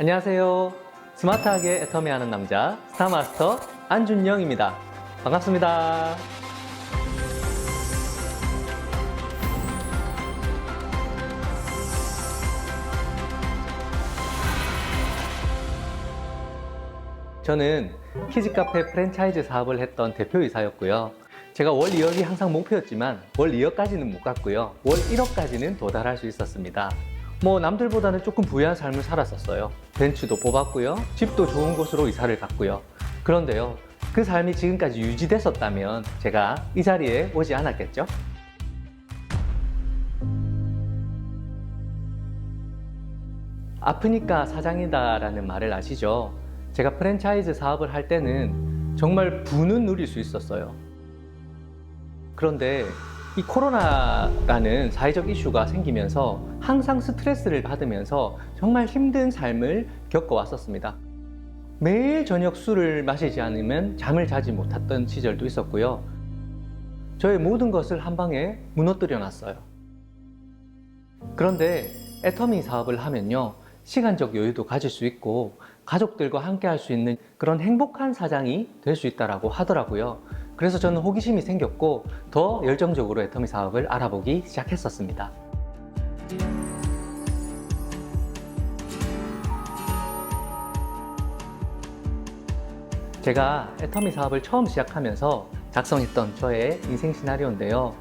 안녕하세요. 스마트하게 애터미 하는 남자 스타마스터 안준영입니다. 반갑습니다. 저는 키즈카페 프랜차이즈 사업을 했던 대표이사였고요. 제가 월 2억이 항상 목표였지만 월 2억까지는 못 갔고요. 월 1억까지는 도달할 수 있었습니다. 뭐 남들보다는 조금 부유한 삶을 살았었어요. 벤츠도 뽑았고요. 집도 좋은 곳으로 이사를 갔고요. 그런데요. 그 삶이 지금까지 유지됐었다면 제가 이 자리에 오지 않았겠죠? 아프니까 사장이다라는 말을 아시죠? 제가 프랜차이즈 사업을 할 때는 정말 부는 누릴 수 있었어요. 그런데 이 코로나라는 사회적 이슈가 생기면서 항상 스트레스를 받으면서 정말 힘든 삶을 겪어왔었습니다. 매일 저녁 술을 마시지 않으면 잠을 자지 못했던 시절도 있었고요. 저의 모든 것을 한 방에 무너뜨려 놨어요. 그런데 애터미 사업을 하면요. 시간적 여유도 가질 수 있고 가족들과 함께 할 수 있는 그런 행복한 사장이 될 수 있다라고 하더라고요. 그래서 저는 호기심이 생겼고 더 열정적으로 애터미 사업을 알아보기 시작했었습니다. 제가 애터미 사업을 처음 시작하면서 작성했던 저의 인생 시나리오인데요.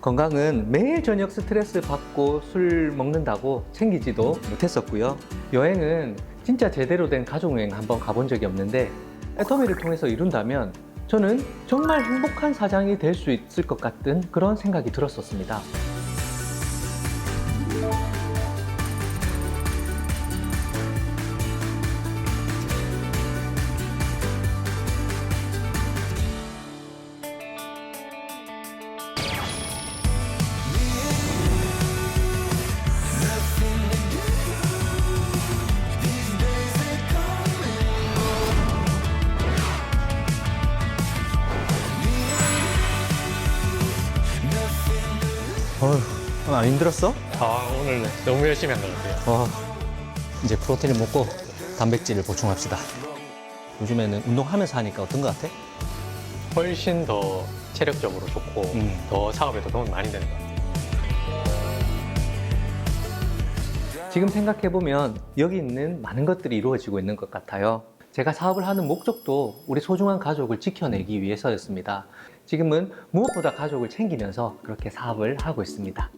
건강은 매일 저녁 스트레스 받고 술 먹는다고 챙기지도 못했었고요. 여행은 진짜 제대로 된 가족여행 한번 가본 적이 없는데 애터미를 통해서 이룬다면 저는 정말 행복한 사장이 될 수 있을 것 같은 그런 생각이 들었었습니다. 안 힘들었어? 아 오늘 너무 열심히 한 것 같아요. 어, 이제 프로틴을 먹고 단백질을 보충합시다. 요즘에는 운동하면서 하니까 어떤 것 같아? 훨씬 더 체력적으로 좋고 음. 더 사업에도 도움이 많이 되는 것 같아요. 지금 생각해보면 여기 있는 많은 것들이 이루어지고 있는 것 같아요. 제가 사업을 하는 목적도 우리 소중한 가족을 지켜내기 위해서였습니다. 지금은 무엇보다 가족을 챙기면서 그렇게 사업을 하고 있습니다.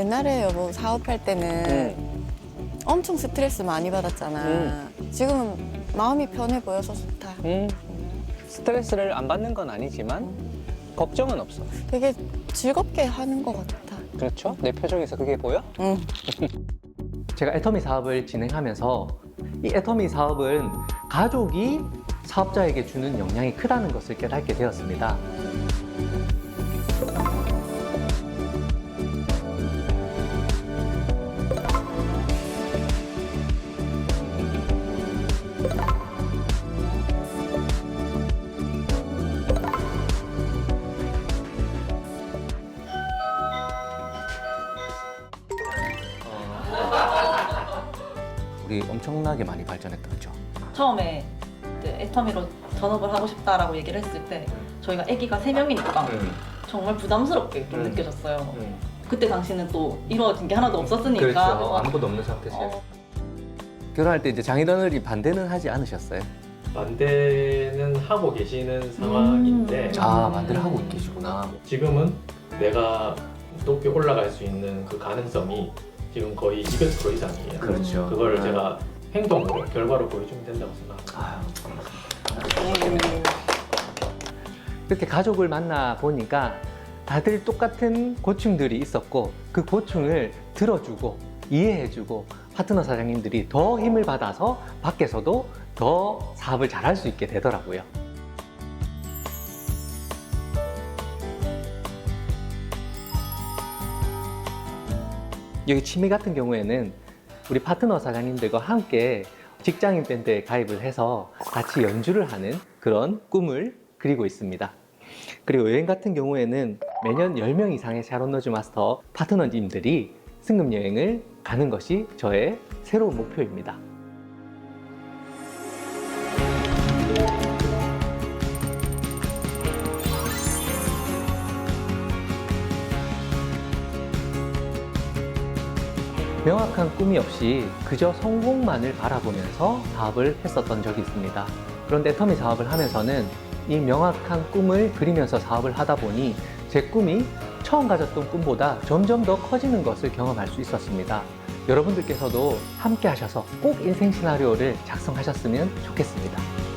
옛날에 여보 사업할 때는 엄청 스트레스 많이 받았잖아. 지금은 마음이 편해 보여서 좋다. 음, 스트레스를 안 받는 건 아니지만 걱정은 없어. 되게 즐겁게 하는 것 같아. 그렇죠? 내 표정에서 그게 보여? 응. 제가 애터미 사업을 진행하면서 이 애터미 사업은 가족이 사업자에게 주는 영향이 크다는 것을 깨닫게 되었습니다. 우리 엄청나게 많이 발전했다, 그렇죠? 처음에 이제 애터미로 전업을 하고 싶다라고 얘기를 했을 때 저희가 아기가 세명이니까 정말 부담스럽게 좀 음. 느껴졌어요. 그때 당시는 또 이루어진 게 하나도 없었으니까. 그렇죠. 그래서 아무것도 없는 상태죠. 어, 결혼할 때 이제 장인어른이 반대는 하지 않으셨어요? 반대는 하고 계시는 상황인데 음. 아, 반대를 하고 계시구나. 지금은 내가 높이 올라갈 수 있는 그 가능성이 지금 거의 200% 이상이에요. 그렇죠. 그거를 아. 제가 행동으로 결과로 보여주면 된다고 생각합니다. 아유. 이렇게 가족을 만나 보니까 다들 똑같은 고충들이 있었고 그 고충을 들어주고 이해해주고 파트너 사장님들이 더 힘을 받아서 밖에서도 더 사업을 잘할 수 있게 되더라고요. 여기 취미 같은 경우에는 우리 파트너 사장님들과 함께 직장인 밴드에 가입을 해서 같이 연주를 하는 그런 꿈을 그리고 있습니다. 그리고 여행 같은 경우에는 매년 10명 이상의 샤론너즈 마스터 파트너님들이 승급 여행을 가는 것이 저의 새로운 목표입니다. 명확한 꿈이 없이 그저 성공만을 바라보면서 사업을 했었던 적이 있습니다. 그런데 터미 사업을 하면서는 이 명확한 꿈을 그리면서 사업을 하다 보니 제 꿈이 처음 가졌던 꿈보다 점점 더 커지는 것을 경험할 수 있었습니다. 여러분들께서도 함께 하셔서 꼭 인생 시나리오를 작성하셨으면 좋겠습니다.